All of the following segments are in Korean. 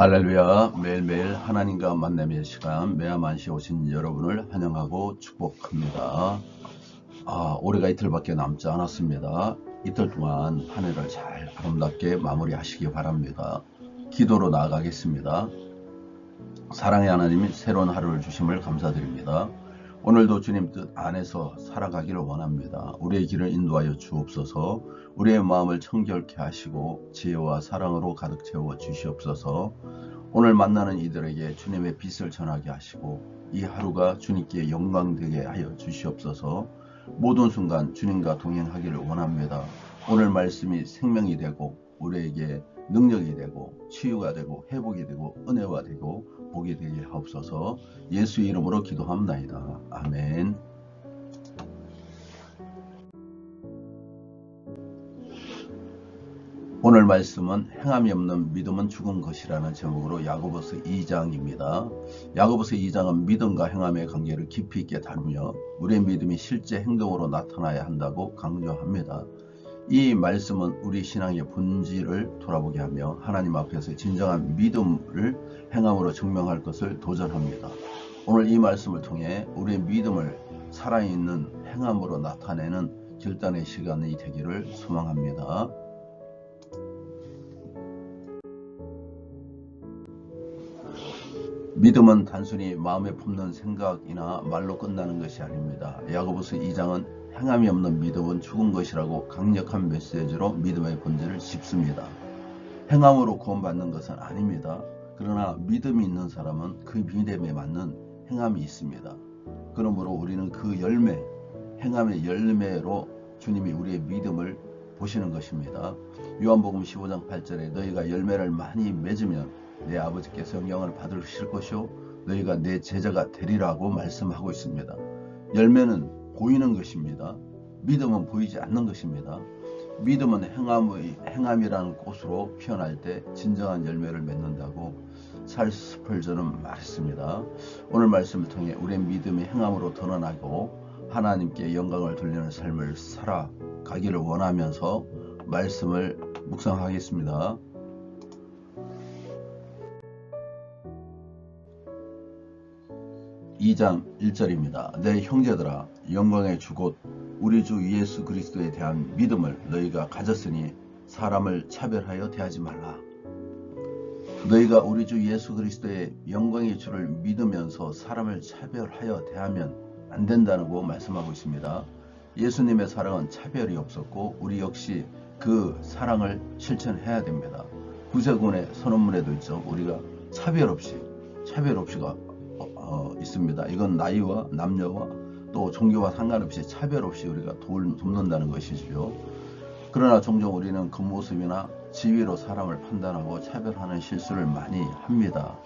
할렐루야 매일매일 하나님과 만남의 시간 매야만시 오신 여러분을 환영하고 축복합니다. 아, 올해가 이틀밖에 남지 않았습니다. 이틀 동안 한 해를 잘 아름답게 마무리하시기 바랍니다. 기도로 나아가겠습니다. 사랑의 하나님이 새로운 하루를 주심을 감사드립니다. 오늘도 주님 뜻 안에서 살아가기를 원합니다. 우리의 길을 인도하여 주옵소서, 우리의 마음을 청결케 하시고 지혜와 사랑으로 가득 채워 주시옵소서. 오늘 만나는 이들에게 주님의 빛을 전하게 하시고 이 하루가 주님께 영광되게 하여 주시옵소서. 모든 순간 주님과 동행하기를 원합니다. 오늘 말씀이 생명이 되고 우리에게 능력이 되고 치유가 되고 회복이 되고 은혜가 되고 복이 되게 하옵소서 예수 이름으로 기도합나이다. 아멘. 오늘 말씀은 행함이 없는 믿음은 죽은 것이라는 제목으로 야고보서 2장입니다. 야고보서 2장은 믿음과 행함의 관계를 깊이 있게 다루며 우리의 믿음이 실제 행동으로 나타나야 한다고 강조합니다. 이 말씀은 우리 신앙의 본질을 돌아보게 하며 하나님 앞에서 진정한 믿음을 행함으로 증명할 것을 도전합니다. 오늘 이 말씀을 통해 우리의 믿음을 살아있는 행함으로 나타내는 결단의 시간이 되기를 소망합니다. 믿음은 단순히 마음에 품는 생각이나 말로 끝나는 것이 아닙니다. 야고보서 2장은 행함이 없는 믿음은 죽은 것이라고 강력한 메시지로 믿음의 본질을 짚습니다. 행함으로 구원받는 것은 아닙니다. 그러나 믿음이 있는 사람은 그 믿음에 맞는 행함이 있습니다. 그러므로 우리는 그 열매, 행함의 열매로 주님이 우리의 믿음을 보시는 것입니다. 요한복음 15장 8절에 너희가 열매를 많이 맺으면 내 아버지께서 영광을 받으실 것이요 너희가 내 제자가 되리라고 말씀하고 있습니다. 열매는 보이는 것입니다. 믿음은 보이지 않는 것입니다. 믿음은 행함의, 행함이라는 꽃으로 피어날 때 진정한 열매를 맺는다고 찰스 스펄전은 말했습니다. 오늘 말씀을 통해 우리의 믿음이 행함으로 드러나고 하나님께 영광을 돌리는 삶을 살아가기를 원하면서 말씀을 묵상하겠습니다. 2장 1절입니다. 내 형제들아 영광의 주곧 우리 주 예수 그리스도에 대한 믿음을 너희가 가졌으니 사람을 차별하여 대하지 말라. 너희가 우리 주 예수 그리스도의 영광의 주를 믿으면서 사람을 차별하여 대하면 안 된다고 말씀하고 있습니다. 예수님의 사랑은 차별이 없었고 우리 역시 그 사랑을 실천해야 됩니다. 구세군의 선언문에도 있죠. 우리가 차별 없이 차별 없이가 어, 있습니다. 이건 나이와 남녀와 또 종교와 상관없이 차별 없이 우리가 돌, 돕는다는 것이죠. 그러나 종종 우리는 겉모습이나 지위로 사람을 판단하고 차별하는 실수를 많이 합니다.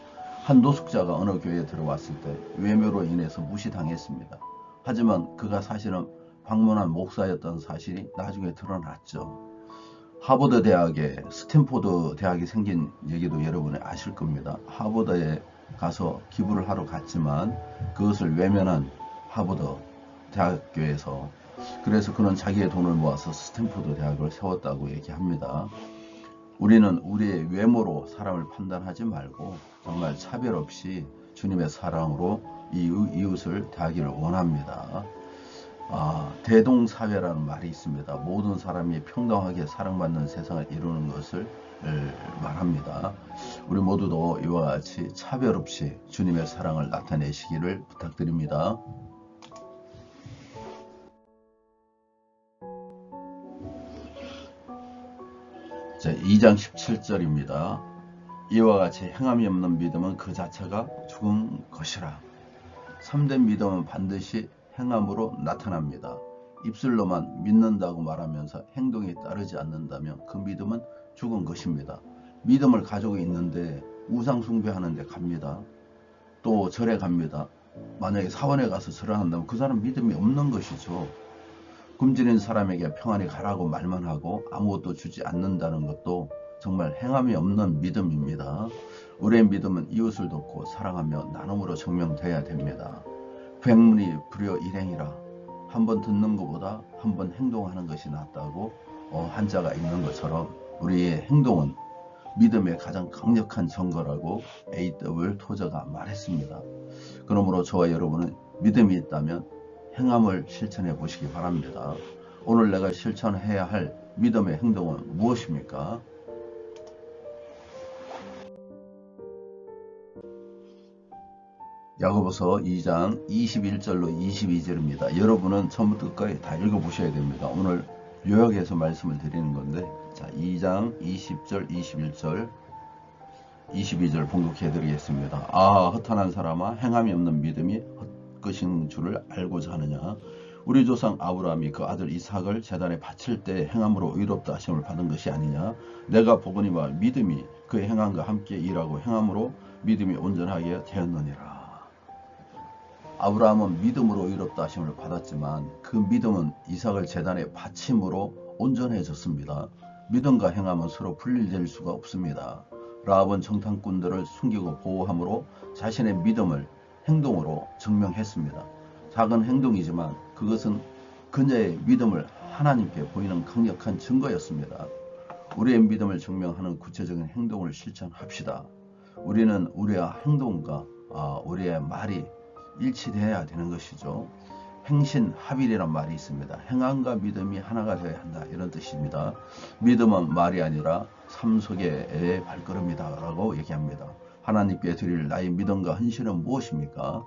한 노숙자가 어느 교회에 들어왔을 때 외모로 인해서 무시당했습니다. 하지만 그가 사실은 방문한 목사였던 사실이 나중에 드러났죠. 하버드 대학에 스탠포드 대학이 생긴 얘기도 여러분이 아실 겁니다. 하버드에 가서 기부를 하러 갔지만 그것을 외면한 하버드 대학교에서 그래서 그는 자기의 돈을 모아서 스탠포드 대학을 세웠다고 얘기합니다. 우리는 우리의 외모로 사람을 판단하지 말고 정말 차별 없이 주님의 사랑으로 이웃을 대하기를 원합니다. 아, 대동사회라는 말이 있습니다. 모든 사람이 평등하게 사랑받는 세상을 이루는 것을 말합니다. 우리 모두도 이와 같이 차별 없이 주님의 사랑을 나타내시기를 부탁드립니다. 자, 2장 17절입니다. 이와 같이 행함이 없는 믿음은 그 자체가 죽은 것이라. 참된 믿음은 반드시 행함으로 나타납니다. 입술로만 믿는다고 말하면서 행동이 따르지 않는다면 그 믿음은 죽은 것입니다. 믿음을 가지고 있는데 우상 숭배하는데 갑니다. 또 절에 갑니다. 만약에 사원에 가서 절을 한다면 그 사람 믿음이 없는 것이죠. 굶주린 사람에게 평안히 가라고 말만 하고 아무것도 주지 않는다는 것도 정말 행함이 없는 믿음입니다. 우리의 믿음은 이웃을 돕고 사랑하며 나눔으로 증명돼야 됩니다. 백문이 불여 일행이라 한 번 듣는 것보다 한 번 행동하는 것이 낫다고 어, 한자가 있는 것처럼 우리의 행동은 믿음의 가장 강력한 증거라고 A.W. 토저가 말했습니다. 그러므로 저와 여러분은 믿음이 있다면 행함을 실천해 보시기 바랍니다. 오늘 내가 실천해야 할 믿음의 행동은 무엇입니까? 야고보서 2장 21절로 22절입니다. 여러분은 처음부터 끝까지 다 읽어보셔야 됩니다. 오늘 요약해서 말씀을 드리는 건데 자 2장 20절 21절 22절 봉독해 드리겠습니다. 아 허탄한 사람아 행함이 없는 믿음이 헛 것인 줄을 알고자 하느냐 우리 조상 아브라함이 그 아들 이삭을 재단에 바칠 때 행함으로 의롭다 하심을 받은 것이 아니냐 내가 보거니와 믿음이 그 행함과 함께 일하고 행함으로 믿음이 온전하게 되었느니라 아브라함은 믿음으로 의롭다 하심을 받았지만 그 믿음은 이삭을 재단에 바침으로 온전해졌습니다. 믿음과 행함은 서로 분리될 수가 없습니다. 라합은 정탐꾼들을 숨기고 보호함으로 자신의 믿음을 행동으로 증명했습니다. 작은 행동이지만 그것은 그녀의 믿음을 하나님께 보이는 강력한 증거였습니다. 우리의 믿음을 증명하는 구체적인 행동을 실천합시다. 우리는 우리의 행동과 아, 우리의 말이 일치되어야 되는 것이죠. 행신 합일이란 말이 있습니다. 행함과 믿음이 하나가 되어야 한다 이런 뜻입니다. 믿음은 말이 아니라 삶 속의 발걸음이다 라고 얘기합니다. 하나님께 드릴 나의 믿음과 헌신은 무엇입니까?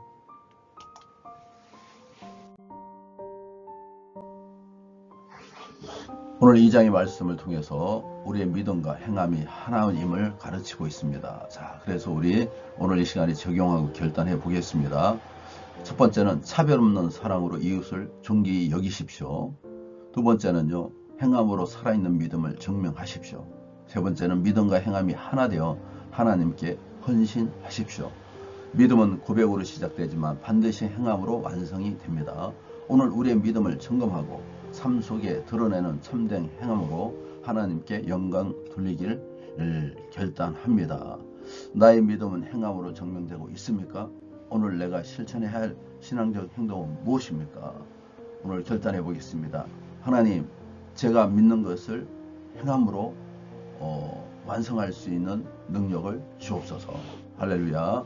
오늘 이 장의 말씀을 통해서 우리의 믿음과 행함이 하나임을 가르치고 있습니다. 자, 그래서 우리 오늘 이 시간에 적용하고 결단해 보겠습니다. 첫 번째는 차별 없는 사랑으로 이웃을 존귀히 여기십시오. 두 번째는요, 행함으로 살아있는 믿음을 증명하십시오. 세 번째는 믿음과 행함이 하나 되어 하나님께 헌신하십시오. 믿음은 고백으로 시작되지만 반드시 행함으로 완성이 됩니다. 오늘 우리의 믿음을 점검하고 삶 속에 드러내는 참된 행함으로 하나님께 영광 돌리기를 결단합니다. 나의 믿음은 행함으로 증명되고 있습니까? 오늘 내가 실천해야 할 신앙적 행동은 무엇입니까? 오늘 결단해 보겠습니다. 하나님, 제가 믿는 것을 행함으로 어, 완성할 수 있는 능력을 주옵소서. 할렐루야.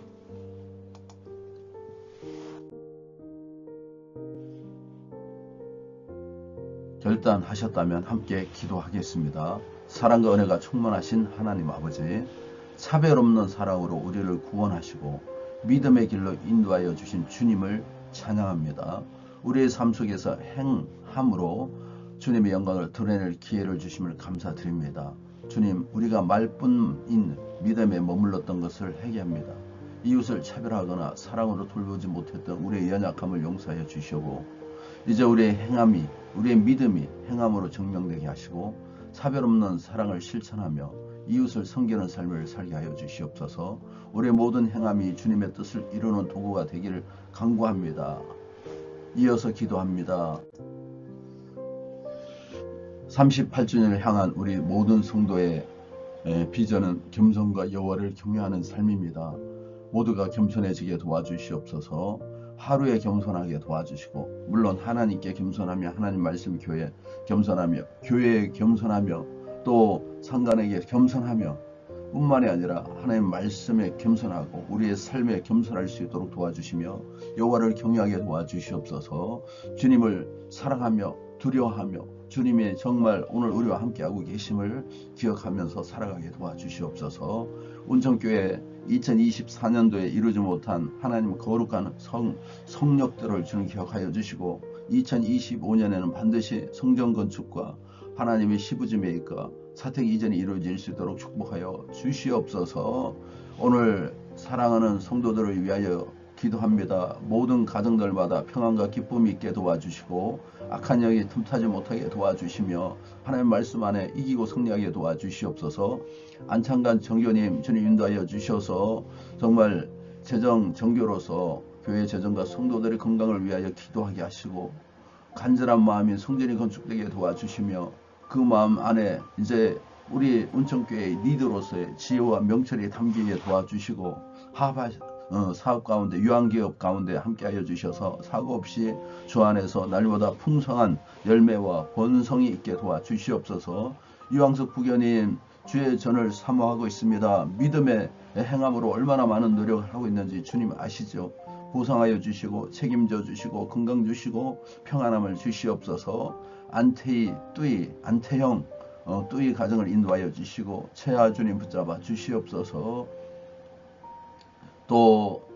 결단하셨다면 함께 기도하겠습니다. 사랑과 은혜가 충만하신 하나님 아버지, 차별 없는 사랑으로 우리를 구원하시고 믿음의 길로 인도하여 주신 주님을 찬양합니다. 우리의 삶 속에서 행함으로 주님의 영광을 드러낼 기회를 주심을 감사드립니다. 주님, 우리가 말뿐인 믿음에 머물렀던 것을 회개합니다. 이웃을 차별하거나 사랑으로 돌보지 못했던 우리의 연약함을 용서하여 주시고 이제 우리의 행함이 우리의 믿음이 행함으로 증명되게 하시고 차별 없는 사랑을 실천하며 이웃을 섬기는 삶을 살게 하여 주시옵소서. 우리의 모든 행함이 주님의 뜻을 이루는 도구가 되기를 간구합니다. 이어서 기도합니다. 38주년을 향한 우리 모든 성도의 비전은 겸손과 여호와를 경외하는 삶입니다. 모두가 겸손해지게 도와주시옵소서. 하루에 겸손하게 도와주시고 물론 하나님께 겸손하며 하나님 말씀 교회 겸손하며 교회에 겸손하며 또 상관에게 겸손하며 뿐만이 아니라 하나님 말씀에 겸손하고 우리의 삶에 겸손할 수 있도록 도와주시며 여호와를 경외하게 도와주시옵소서 주님을 사랑하며 두려워하며 주님의 정말 오늘 우리와 함께하고 계심을 기억하면서 살아가게 도와주시옵소서. 운천교회 2024년도에 이루지 못한 하나님 거룩한 성, 성력들을 주는 기억하여 주시고 2025년에는 반드시 성전 건축과 하나님의 시부지 메이커 사택 이전이 이루어질 수 있도록 축복하여 주시옵소서. 오늘 사랑하는 성도들을 위하여 기도합니다. 모든 가정들마다 평안과 기쁨이 있게 도와주시고 악한 영이 틈타지 못하게 도와주시며 하나님 말씀 안에 이기고 승리하게 도와주시옵소서 안창간 정교님 주님 인도하여 주셔서 정말 재정 정교로서 교회 재정과 성도들의 건강을 위하여 기도하게 하시고 간절한 마음인 성전이 건축되게 도와주시며 그 마음 안에 이제 우리 운천교회의 리더로서의 지혜와 명철이 담기게 도와주시고 하바 어, 사업 가운데 유한기업 가운데 함께하여 주셔서 사고 없이 주 안에서 날보다 풍성한 열매와 번성이 있게 도와주시옵소서 유황석 부교님 주의 전을 사모하고 있습니다. 믿음의 행함으로 얼마나 많은 노력을 하고 있는지 주님 아시죠? 보상하여 주시고 책임져 주시고 건강 주시고 평안함을 주시옵소서 안태희, 뚜이, 안태형, 어, 뚜이 가정을 인도하여 주시고 최하 주님 붙잡아 주시옵소서 또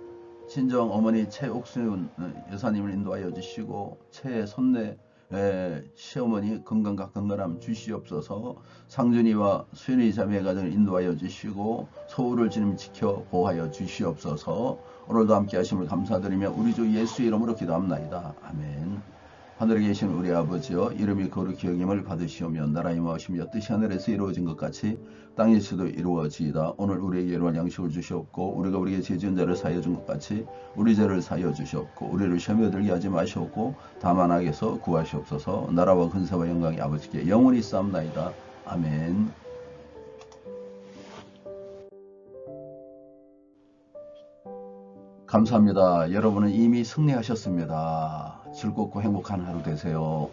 친정 어머니 최옥순 여사님을 인도하여 주시고 최선내 에, 시어머니 건강과 건강함 주시옵소서. 상준이와 수연이 자매 가정을 인도하여 주시고 소울을 주님 지켜 보호하여 주시옵소서. 오늘도 함께 하심을 감사드리며 우리 주 예수 이름으로 기도합나이다. 아멘 하늘에 계신 우리 아버지여 이름이 거룩히 여김을 받으시오며 나라의 마으시며 뜻이 하늘에서 이루어진 것 같이 땅에서도 이루어지이다. 오늘 우리에게 이러한 양식을 주시옵고 우리가 우리에게 죄지은 자를 사하여 준 것 같이 우리 죄를 사하여 주시옵고 우리를 시험에 들게 하지 마시옵고 다만 악에서 구하시옵소서 나라와 근세와 영광이 아버지께 영원히 쌓옵나이다. 아멘 감사합니다. 여러분은 이미 승리하셨습니다. 즐겁고 행복한 하루 되세요.